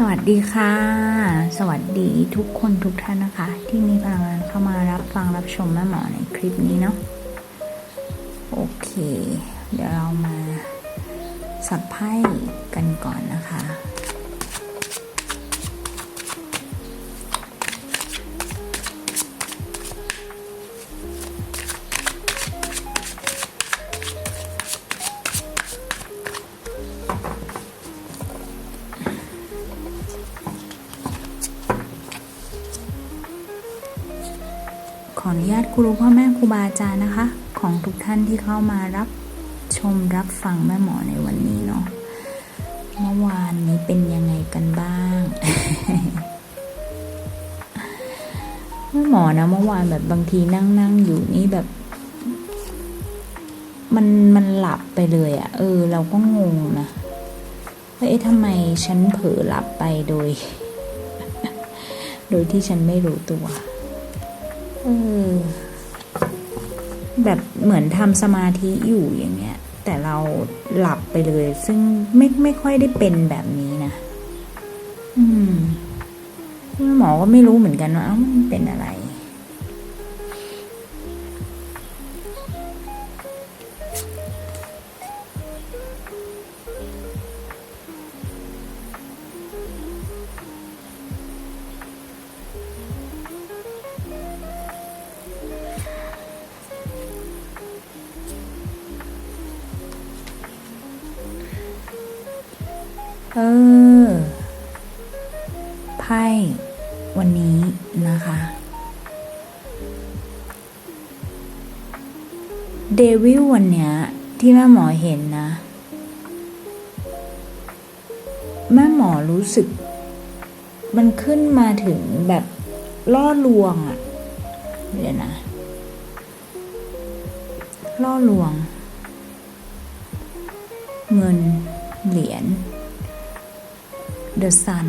สวัสดีค่ะ สวัสดีทุกคนทุกท่านนะคะ ที่มีพลังงานเข้ามารับฟังรับชมแม่หมอในคลิปนี้เนาะโอเค เดี๋ยวเรามาสับไพ่กันก่อนนะคะ ขออนุญาตครูพ่อแม่ครูบาอาจารย์นะคะ ของทุกท่านที่เข้ามารับชมรับฟังแม่หมอในวันนี้เนาะเมื่อวานนี้เป็นยังไงกันบ้างแม่หมอนะเมื่อวานแบบบางทีนั่งนั่งอยู่นี่แบบ มันมันหลับไปเลยอะ่ะเออ เราก็งงนะว่าเอ๊ะทำไมฉันเผลอหลับไปโดย โดยที่ฉันไม่รู้ตัว แบบเหมือนทำสมาธิอยู่อย่างเงี้ย แต่เราหลับไปเลย ซึ่งไม่ไม่ค่อยได้เป็นแบบนี้นะ อืมหมอก็ไม่รู้เหมือนกันว่าเอ้ามันเป็นอะไร ไพ่วันนี้นะคะ เดวิลวันเนี้ยที่แม่หมอเห็นนะ แม่หมอรู้สึก มันขึ้นมาถึงแบบล่อลวงอะเดี๋ยวนะ ล่อลวง เงินเหรียญ The Sun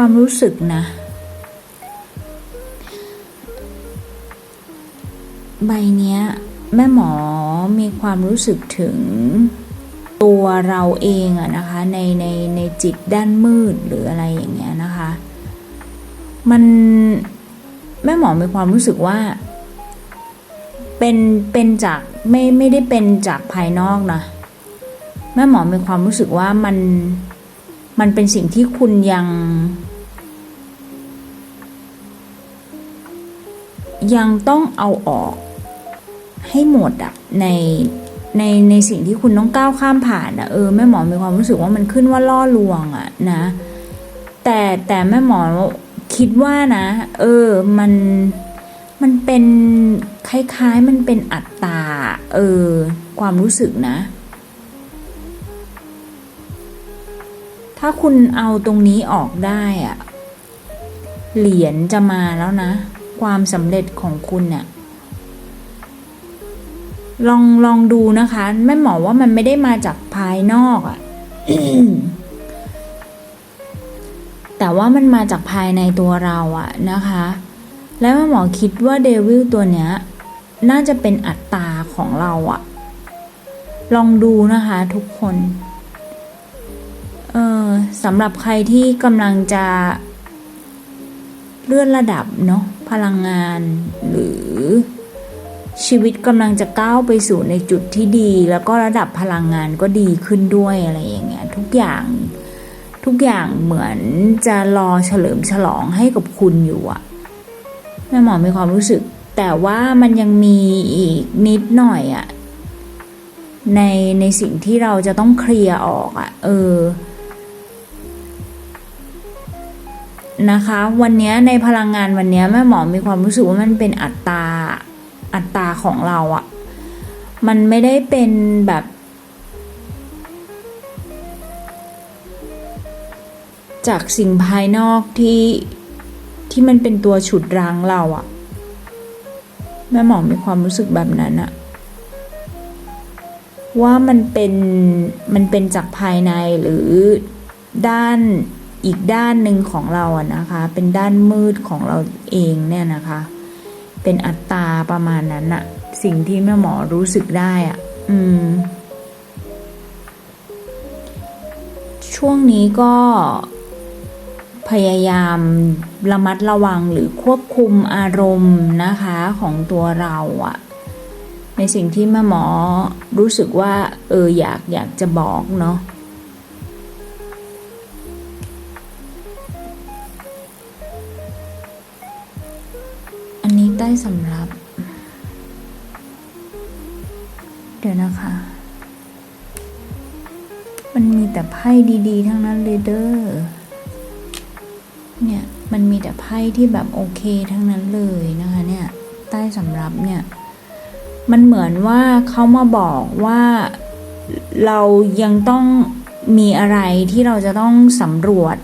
ความรู้สึกนะ ใบเนี้ยแม่หมอมีความรู้สึกถึงตัวเราเองอะนะคะในในในจิตด้านมืดหรืออะไรอย่างเงี้ยนะคะ มันแม่หมอมีความรู้สึกว่าเป็นเป็นจากไม่ไม่ได้เป็นจากภายนอกนะแม่หมอมีความรู้สึกว่ามันมันเป็นสิ่งที่คุณยัง ยังต้องเอาออกให้หมดอะในในในสิ่งที่คุณต้องก้าวข้ามผ่านอะเออแม่หมอมีความรู้สึกว่ามันขึ้นว่าล่อลวงอะนะ แต่แต่แม่หมอคิดว่านะ เออมันมันเป็นคล้ายๆ มันเป็นอัตตาเออความรู้สึกนะ ถ้าคุณเอาตรงนี้ออกได้อะเหรียญจะมาแล้วนะ ความสำเร็จของคุณเนี่ยลองลองดูนะคะแม่หมอว่ามันไม่ได้มาจากภายนอกอะแต่ว่ามันมาจากภายในตัวเราอะนะคะ แล้วแม่หมอคิดว่าเดวิลตัวเนี้ย น่าจะเป็นอัตตาของเราอะลองดูนะคะทุกคนเออสำหรับใครที่กำลังจะเลื่อนระดับเนาะ พลังงาน หรือชีวิตกำลังจะก้าวไปสู่ในจุดที่ดี แล้วก็ระดับพลังงานก็ดีขึ้นด้วยอะไรอย่างเงี้ยทุกอย่างทุกอย่างเหมือนจะรอเฉลิมฉลองให้กับคุณอยู่อะแม่หมอมีความรู้สึก แต่ว่ามันยังมีอีกนิดหน่อยอะในในสิ่งที่เราจะต้องเคลียร์ออกอะเออ นะคะ วันนี้ในพลังงานวันนี้แม่หมอมีความรู้สึกว่ามันเป็นอัตตาอัตตาของเราอะมันไม่ได้เป็นแบบ จากสิ่งภายนอกที่ที่มันเป็นตัวฉุดรั้งเราอะแม่หมอมีความรู้สึกแบบนั้นอะว่ามันเป็นมันเป็นจากภายในหรือด้าน อีกด้านหนึ่งของเราอะนะคะ เป็นด้านมืดของเราเองเนี่ยนะคะ เป็นอัตตาประมาณนั้นอะสิ่งที่แม่หมอรู้สึกได้อะ่ะอืม ช่วงนี้ก็พยายามระมัดระวังหรือควบคุมอารมณ์นะคะของตัวเราอะในสิ่งที่แม่หมอรู้สึกว่า เอออยากอยากจะบอกเนาะ สำรับ เดี๋ยวนะคะ มันมีแต่ไพ่ดีๆ ทั้งนั้นเลยเด้อเนี่ย มันมีแต่ไพ่ที่แบบโอเคทั้งนั้นเลยนะคะเนี่ยใต้สำรับเนี่ย มันเหมือนว่าเขามาบอกว่าเรายังต้องมีอะไรที่เราจะต้องสำรวจ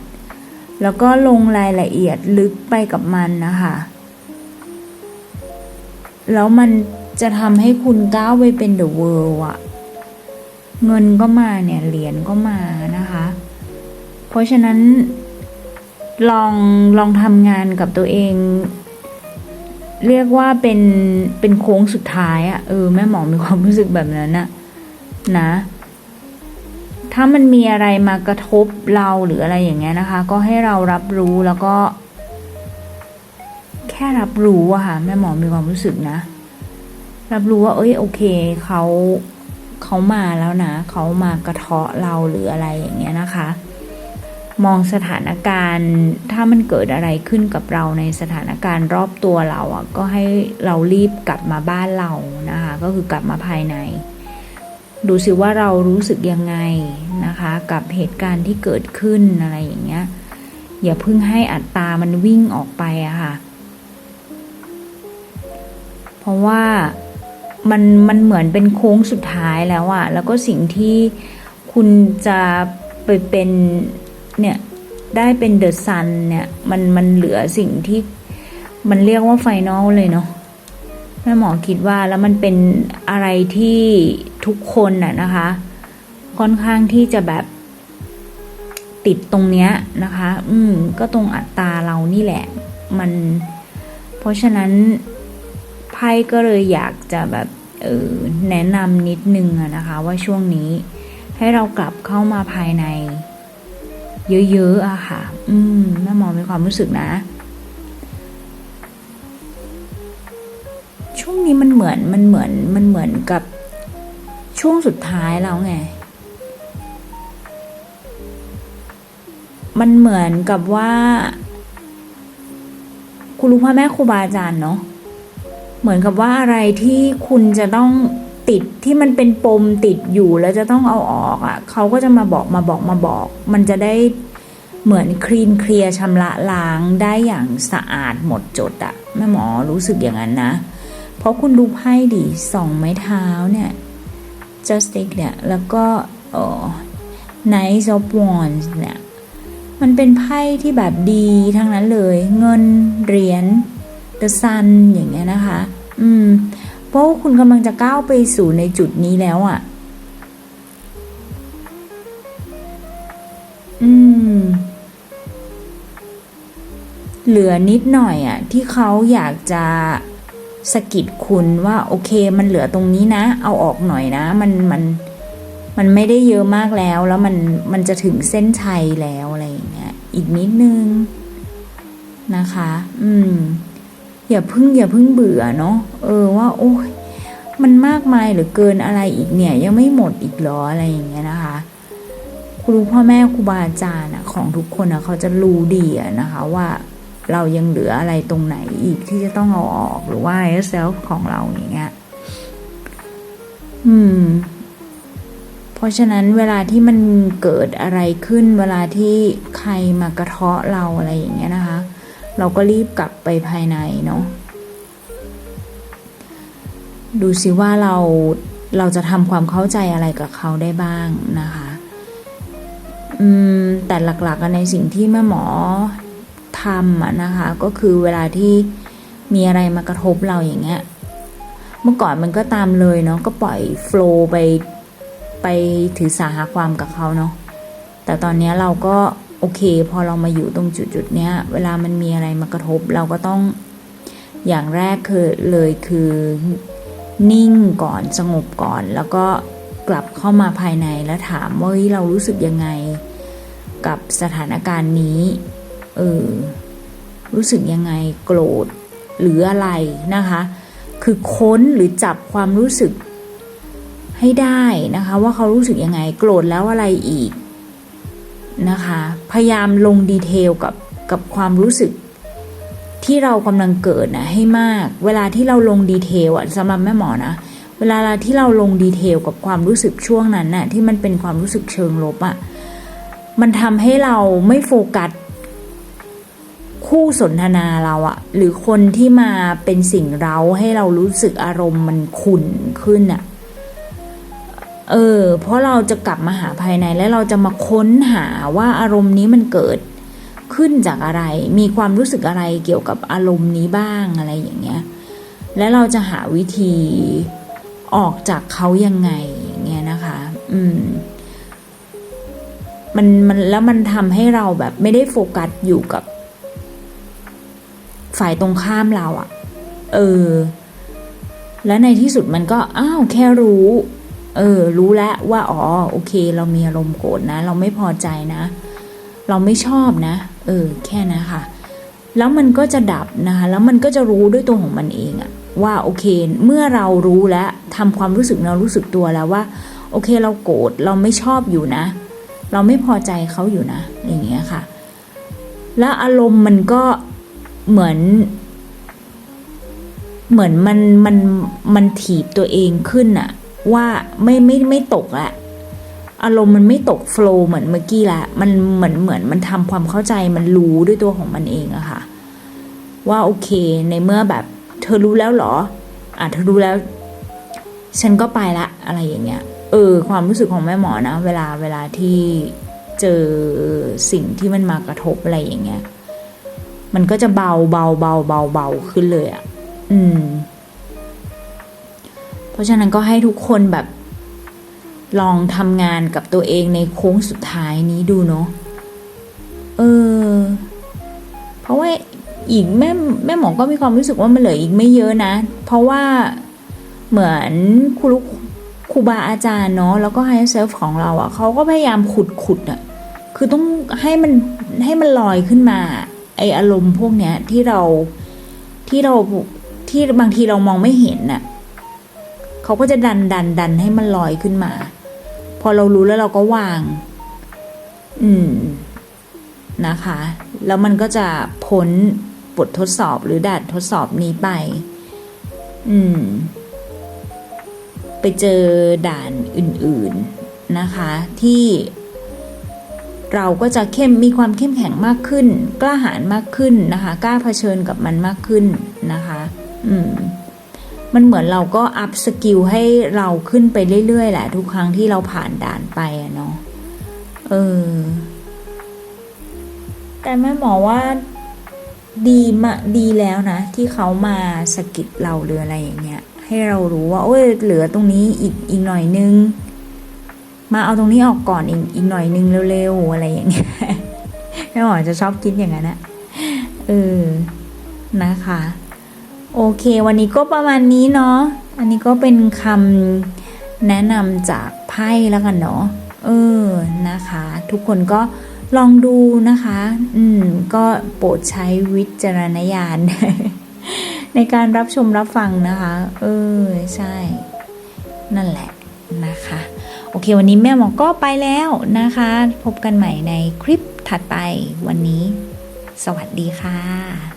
แล้วก็ลงรายละเอียดลึกไปกับมันนะคะ แล้วมันจะทำให้คุณก้าวไปเป็นเดอะเวิลด์อะเงินก็มาเนี่ย เหรียญก็มานะคะ เพราะฉะนั้นลองลองทำงานกับตัวเอง เรียกว่าเป็นเป็นโค้งสุดท้ายอะเออแม่หมอมีความรู้สึกแบบนั้นนะนะ ถ้ามันมีอะไรมากระทบเราหรืออะไรอย่างเงี้ยนะคะ ก็ให้เรารับรู้แล้วก็ ค่รับรู้อะค่ะแม่หมอมีความรู้สึกนะ รับรู้ว่าเอ้ยโอเคเขาเขามาแล้วนะเขามากระเทาะเราหรืออะไรอย่างเงี้ยนะคะ มองสถานการณ์ถ้ามันเกิดอะไรขึ้นกับเราในสถานการณ์รอบตัวเราอะก็ให้เรารีบกลับมาบ้านเรานะคะ ก็คือกลับมาภายใน ดูสิว่าเรารู้สึกยังไงนะคะ กับเหตุการณ์ที่เกิดขึ้นอะไรอย่างเงี้ยอย่าเพิ่งให้อัตตามันวิ่งออกไปอะค่ะ เพราะว่ามันมันเหมือนเป็นโค้งสุดท้ายแล้วอะแล้วก็สิ่งที่คุณจะไปเป็นเนี่ยได้เป็นเดอะซันเนี่ยมันมันเหลือสิ่งที่มันเรียกว่าไฟนอลเลยเนาะแม่หมอคิดว่าแล้วมันเป็นอะไรที่ทุกคนน่ะนะคะ ค่อนข้างที่จะแบบติดตรงเนี้ยนะคะ อืม ก็ตรงอัตราเรานี่แหละ มัน เพราะฉะนั้น พ่ก็เลยอยากจะแบบเออแนะนำนิดนึงนะคะว่าช่วงนี้ให้เรากลับเข้ามาภายใน เยอะๆอะค่ะ อืมแม่หมอมีความรู้สึกนะ ช่วงนี้มันเหมือนมันเหมือนมันเหมือนกับช่วงสุดท้ายแล้วไง มันเหมือนกับว่า คุณรู้พ่อแม่ครูบาอาจารย์เนาะ เหมือนกับว่าอะไรที่คุณจะต้องติดที่มันเป็นปมติดอยู่แล้วจะต้องเอาออกอะ่ะเขาก็จะมาบอกมาบอกมาบอก มันจะได้เหมือนคลีนเคลียร์ชำระล้างได้อย่างสะอาดหมดจดอะแม่หมอรู้สึกอย่างนั้นนะ เพราะคุณดูไพ่ดิสองไม้เท้าเนี่ย justice เนี่ย แล้วก็เออ Knight of Wands เนี่ย มันเป็นไพ่ที่แบบดีทั้งนั้นเลย เงินเหรียญ The Sun อย่างเงี้ยนะคะ อืม เพราะคุณกำลังจะก้าวไปสู่ในจุดนี้แล้วอะ่ะ อืม เหลือนิดหน่อยอะ่ะ ที่เขาอยากจะสะกิดคุณว่า โอเค มันเหลือตรงนี้นะ เอาออกหน่อยนะ มันมันมันไม่ได้เยอะมากแล้ว แล้วมันมันจะถึงเส้นชัยแล้วอะไรอย่างเงี้ย อีกนิดนึงนะคะ อืม อย่าพึ่งอย่าพึ่งเบื่อเนาะเออว่า โอ้ยมันมากมายหรือเกินอะไรอีกเนี่ย ยังไม่หมดอีกหรออะไรอย่างเงี้ยนะคะครูพ่อแม่ครูบาอาจารย์อะของทุกคนอะเขาจะรู้ดีอะนะคะว่าเรายังเหลืออะไรตรงไหนอีกที่จะต้องเอาออกหรือว่า self ของเราอย่างเงี้ยอืม เพราะฉะนั้นเวลาที่มันเกิดอะไรขึ้น เวลาที่ใครมากระเทาะเราอะไรอย่างเงี้ยนะคะ เราก็รีบกลับไปภายในเนาะดูสิว่าเราเราจะทำความเข้าใจอะไรกับเขาได้บ้างนะคะอืมแต่หลักๆในสิ่งที่แม่หมอทำนะคะ ก็คือเวลาที่มีอะไรมากระทบเราอย่างเงี้ยเมื่อก่อนมันก็ตามเลยเนาะก็ปล่อยโฟล์ไปไปถือสาหาความกับเขาเนาะแต่ตอนนี้เราก็ โอเค พอเรามาอยู่ตรงจุดจุดเนี้ย เวลามันมีอะไรมากระทบ เราก็ต้องอย่างแรกคือเลยคือนิ่งก่อนสงบก่อน แล้วก็กลับเข้ามาภายในแล้วถามว่าเฮ้ยเรารู้สึกยังไงกับสถานการณ์นี้เออรู้สึกยังไงโกรธหรืออะไรนะคะ คือค้นหรือจับความรู้สึกให้ได้นะคะ ว่าเขารู้สึกยังไงโกรธแล้วอะไรอีก นะคะ พยายามลงดีเทลกับกับความรู้สึกที่เรากำลังเกิดนะให้มาก เวลาที่เราลงดีเทลอะสำหรับแม่หมอนะ เวลาที่เราลงดีเทลกับความรู้สึกช่วงนั้นน่ะที่มันเป็นความรู้สึกเชิงลบอะมันทำให้เราไม่โฟกัสคู่สนทนาเราอะหรือคนที่มาเป็นสิ่งเราให้เรารู้สึกอารมณ์มันขุ่นขึ้นอะ เออ เพราะเราจะกลับมาหาภายในและเราจะมาค้นหาว่าอารมณ์นี้มันเกิดขึ้นจากอะไร มีความรู้สึกอะไรเกี่ยวกับอารมณ์นี้บ้างอะไรอย่างเงี้ย และเราจะหาวิธีออกจากเขายังไงอย่างเงี้ยนะคะ อืม มันมันแล้วมันทำให้เราแบบไม่ได้โฟกัสอยู่กับ ฝ่ายตรงข้ามเราอะ่ะ เออ และในที่สุดมันก็ อ้าว แค่รู้ เออ รู้แล้วว่าอ๋อโอเค เรามีอารมณ์โกรธนะ เราไม่พอใจนะ เราไม่ชอบนะ เออ แค่นะค่ะ แล้วมันก็จะดับนะคะ แล้วมันก็จะรู้ด้วยตัวของมันเองอะว่าโอเค เมื่อเรารู้แล้วทำความรู้สึกเรารู้สึกตัวแล้วว่า โอเค เราโกรธเราไม่ชอบอยู่นะ เราไม่พอใจเขาอยู่นะ อย่างเงี้ยค่ะ แล้วอารมณ์มันก็เหมือนเหมือนมันมันมันถีบตัวเองขึ้นอะ ว่าไม่ไม่ไม่ตกละอารมณ์มันไม่ตกโฟล์เหมือนเมื่อกี้ละมันเหมือนเหมือนมันทำความเข้าใจมันรู้ด้วยตัวของมันเองอะค่ะ ว่าโอเคในเมื่อแบบ เธอรู้แล้วเหรอ อะเธอรู้แล้ว ฉันก็ไปละอะไรอย่างเงี้ย เออ ความรู้สึกของแม่หมอนะ เวลาเวลาที่เจอสิ่งที่มันมากระทบอะไรอย่างเงี้ย มันก็จะเบาเบาเบาเบาเบาขึ้นเลยอะ่ะอืม ราะฉะนั้นก็ให้ทุกคนแบบลองทำงานกับตัวเองในโค้งสุดท้ายนี้ดูเนาะเออ เพราะว่าอีกแม่แม่หมอก็มีความรู้สึกว่ามันเหลืออีกไม่เยอะนะ เพราะว่าเหมือนครูครูบาอาจารย์เนาะแล้วก็ไฮเซลฟ์ของเราอะ่ะเขาก็พยายามขุดขุดอะ่ะคือต้องให้มันให้มันลอยขึ้นมา ไออารมณ์พวกเนี้ยที่เราที่เราที่บางทีเรามองไม่เห็นน่ะ เขาก็จะดันดันดันให้มันลอยขึ้นมา พอเรารู้แล้วเราก็วาง อืมนะคะ แล้วมันก็จะพ้นบททดสอบหรือด่านทดสอบนี้ไป อืม ไปเจอด่านอื่น ๆนะคะ ที่เราก็จะเข้มมีความเข้มแข็งมากขึ้น กล้าหาญมากขึ้นนะคะ กล้าเผชิญกับมันมากขึ้นนะคะ อืม มันเหมือนเราก็อัพสกิลให้เราขึ้นไปเรื่อยๆแหละทุกครั้งที่เราผ่านด่านไปอะเนาะเออ แต่แม่หมอว่าดีมาดีแล้วนะ ที่เขามาสกิดเราหรืออะไรอย่างเงี้ย ให้เรารู้ว่า โอ้ยเหลือตรงนี้อีกอีกหน่อยนึง มาเอาตรงนี้ออกก่อนอีกอีกหน่อยนึงเร็วๆอะไรอย่างเงี้ยแม่หมอจะชอบคิดอย่างนั้นอะเออนะคะ โอเค วันนี้ก็ประมาณนี้เนาะ อันนี้ก็เป็นคำแนะนำจากไพ่แล้วกันเนาะ เออ นะคะ ทุกคนก็ลองดูนะคะ อืม ก็โปรดใช้วิจารณญาณในการรับชมรับฟังนะคะ เออ ใช่ นั่นแหละนะคะ โอเค วันนี้แม่หมอก็ไปแล้วนะคะ พบกันใหม่ในคลิปถัดไปวันนี้ สวัสดีค่ะ